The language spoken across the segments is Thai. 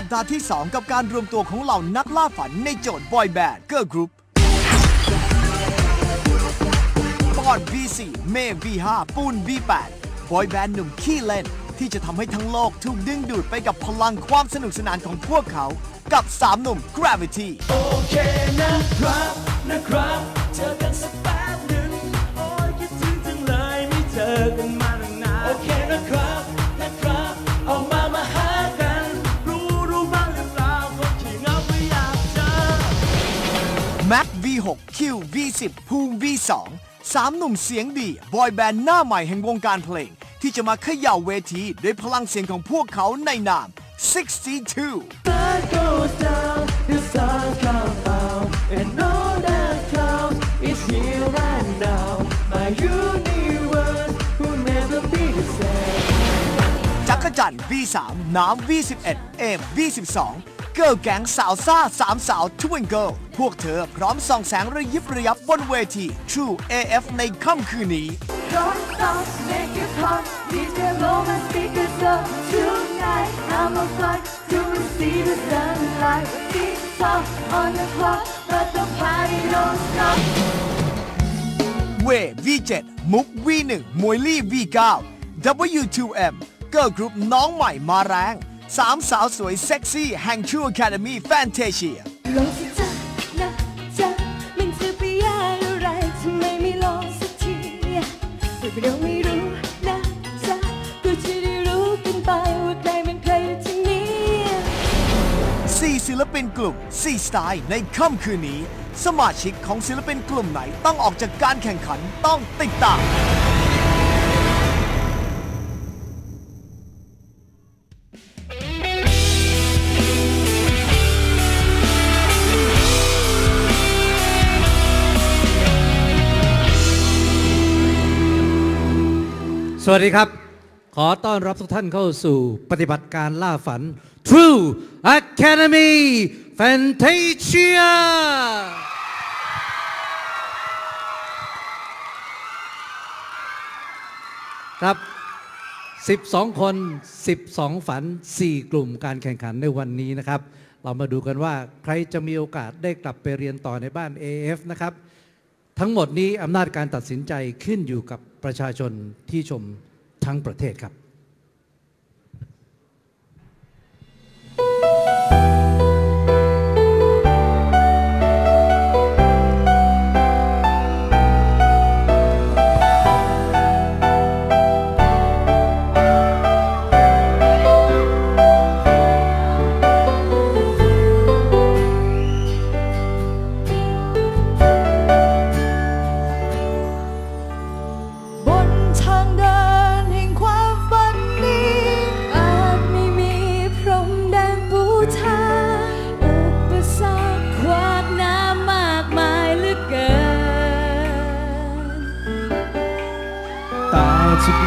สัปดาห์ที่ 2 กับการรวมตัวของเหล่านักล่าฝันในโจทย์บอยแบนด์เกิร์ลกรุ๊ปปอน V4 เมย์ V5 ปูน V8 บอยแบนด์หนุ่มขี้เล่น ที่จะทำให้ทั้งโลกถูกดึงดูดไปกับพลังความสนุกสนานของพวกเขา กับ 3 หนุ่ม Gravity โอเคนะครับนะครับเจอกันสัก Mac V6 Q V10 ภูมิ V2 สามหนุ่มเสียงดี บอยแบนด์หน้าใหม่แห่งวงการเพลง ที่จะมาเขย่าเวทีด้วยพลังเสียงของพวกเขาในนาม 62 Sun goes down, the sun comes out, and all that counts is here right now. My universe will never be the same. จักรจันทร์ V3 น้ำ V11 เอม V12 เกิร์ลแก๊งสาวซ่าสามสาวทวิงเกิลพวกเธอพร้อมส่องแสงระยิบระยับบนเวที True AF ในค่ำคืนนี้ Don't stop, make it pop. DJ blow my speakers up tonight. I'm a flight to receive the sunlight. Tick tock on the clock, but the party don't stop. เว V7 มุก V1 มวยลี่ V9 W2M เกิร์ลกรุ๊ปน้องใหม่มาแรง สามสาวสวยเซ็กซี่แห่ง True Academy Fantasia ลองสิจ๊ะนะจ๊ะมันจะไปยากอะไรทำไมไม่ลองสักทีเดี๋ยวเราไม่รู้นะจ๊ะก็จะได้รู้กันไปว่าใครเป็นใครอยู่ที่นี่4ศิลปินกลุ่ม4สไตล์ในค่ำคืนนี้ สมาชิกของศิลปินกลุ่มไหนต้องออกจากการแข่งขันต้องติดตาม สวัสดีครับ ขอต้อนรับทุกท่านเข้าสู่ปฏิบัติการล่าฝัน True Academy Fantasia ครับ 12 คน 12 ฝัน 4 กลุ่มการแข่งขันในวันนี้นะครับ เรามาดูกันว่าใครจะมีโอกาสได้กลับไปเรียนต่อในบ้าน AF นะครับ ทั้งหมดนี้อำนาจการตัดสินใจขึ้นอยู่กับประชาชนที่ชมทั้งประเทศครับ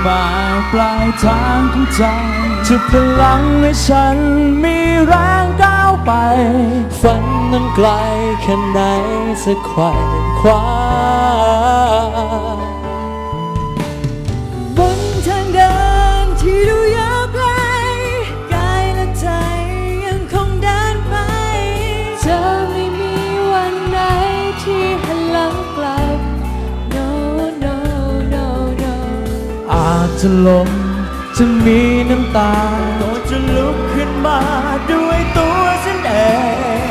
มายปลายทางของใจจะพลังให้ฉันมีแรงก้าวไป ฝันนั้นไกลแค่ไหนจะไขว่คว้าบนทางเดิ จจะล้มจะมีน้ำตา ก็จะลุกขึ้นมาด้วยตัวฉันเอ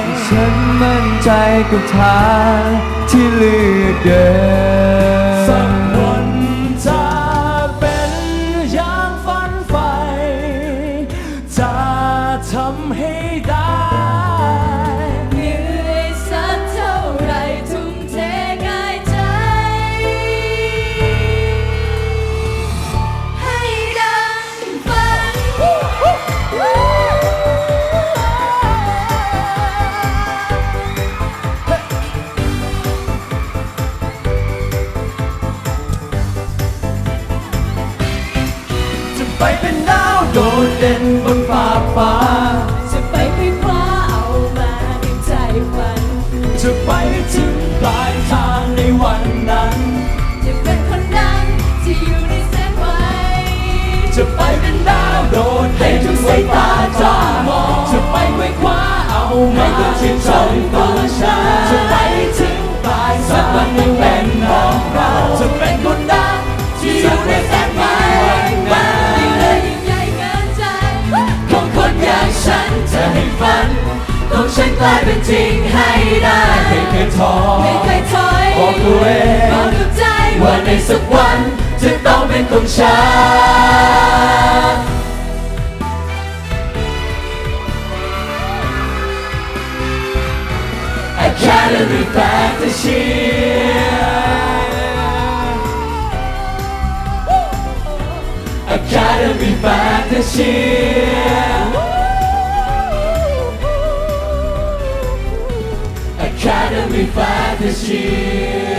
ง ฉันมั่นใจกับทางที่เลือกเดิน โดดเด่นบนฟ้าฟ้า เคยท้อไม่เคยถอยบอกตัวเองบอกกับใจว่าในสักวันจะต้องเป็นของฉัน Academy Fantasy Academy sacrified this year.